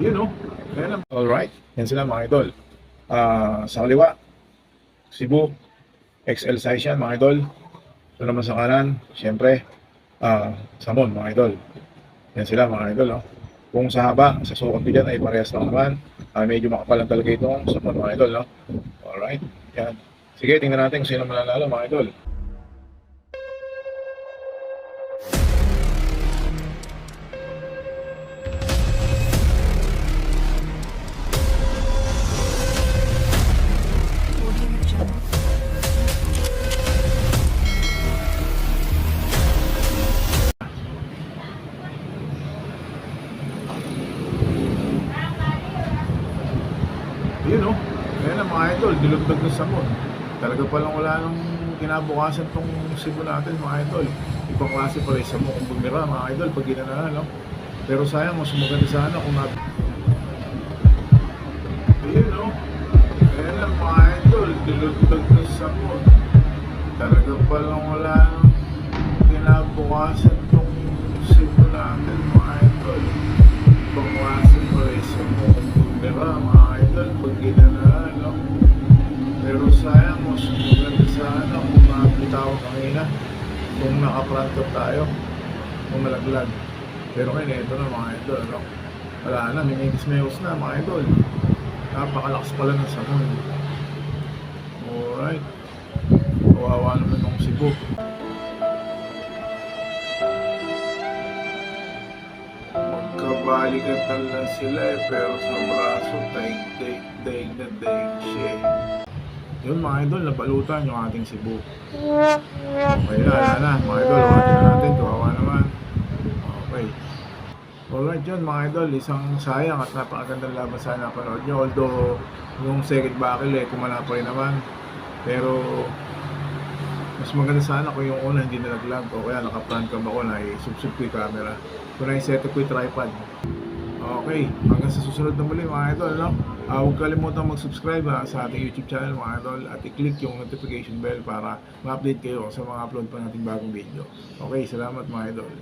Yun o. Kaya lang. Alright. Yan sila mga idol. Ah, sa kaliwa, Cebu. XL size yan mga idol. Ito naman sa kanan, syempre, ah, Samon mga idol. Yan sila mga idol. Oh. Kung sa haba, sa sukat dyan ay parehas lang naman. Ah, medyo makapal lang talaga itong Samon mga idol. No? Alright. Yan. Sige, tingnan natin kung sino mananalo mga idol. Yun oh. Kaya na mga idol, dilugtog ng samon. Talaga palang wala nang kinabukasan tong Cebu natin mga idol. Ibang klase pala yung samon kung bumira mga idol pag ginanala, no? Pero sayang, mas maganda sana kung nat... Yun oh. Kaya na mga idol, dilugtog ng samon. Talaga palang wala nang kinabukasan tong Cebu natin mga idol. Ibang klase pala yung samon kung bumira mga sayang, mas maganda sana kung nakapitaw kanina. Kung nakapranto tayo. Kung nalaglag. Pero ngayon, ito na mga idol, no? Wala na, medis mayos na mga idol. Napakalakas pala ng samon. Alright. Kawawa naman ng Cebu. Magkabalikan lang sila eh, pero sa braso, daig-daig, daig na daig siya eh. Yun mga idol, nabalutan yung ating Cebu. Okay na, wala na. Mga idol, umatin na natin. Kawawa naman. Okay. Alright yun mga idol, isang sayang at napakagandang laban sana napanood nyo. Although, yung second battle eh, kumana pa rin naman. Pero, mas maganda sana kung yung una hindi nalaglag o kaya naka-front cam ako na i-subsub ko yung camera. Kung na-set ko yung tripod. Okay, hanggang sa susunod na muli mga idol, no? Ah, huwag kalimutan mag-subscribe ha, sa ating YouTube channel mga idol at i-click yung notification bell para ma-update kayo sa mga upload pa nating bagong video. Okay, salamat mga idol.